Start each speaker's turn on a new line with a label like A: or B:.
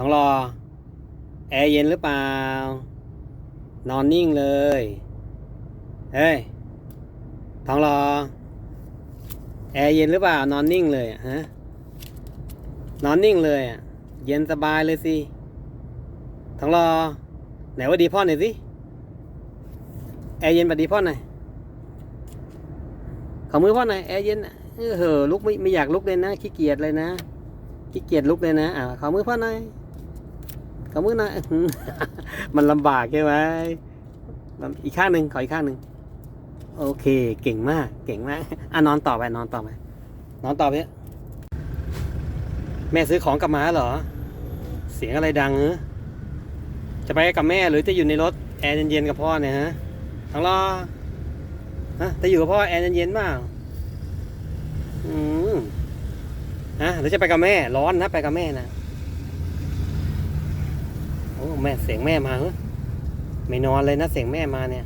A: ท้องรอ แอร์เย็นหรือเปล่า นอนนิ่งเลย เฮ้ยท้องรอ แอร์เย็นหรือเปล่า นอนนิ่งเลยฮะ นอนนิ่งเลยอะ เย็นสบายเลยสิท้องรอ ไหนว่าดีพ่อหน่อยสิ แอร์เย็นปะดีพ่อหน่อยขอมือพ่อหน่อยแอร์เย็นเออเหอลุกไม่ไม่อยากลุกเลยนะขี้เกียจเลยนะขี้เกียจลุกเลยนะอ่าขอมือพ่อหน่อย ขอมือหน่อยมันลำบากใช่ไหมอีกข้างหนึ่งขออีกข้างหนึ่งโอเค เก่งมาก เก่งมากอะนอนต่อไปนอนต่อไปนอนต่อไปเนี่แม่ซื้อของกลับมาเหรอ เสียงอะไรดังเนอจะไปกับแม่หรือจะอยู่ในรถแอร์เย็นๆกับพ่อเนี่ยฮะทั้งรอฮะจะอยู่กับพ่อแอร์เย็นๆเปล่าอืมฮะหรือจะไปกับแม่ ร้อนนะไปกับแม่นะ แม่เสียงแม่มาเหรอไม่นอนเลยนะเสียงแม่มาเนี่ย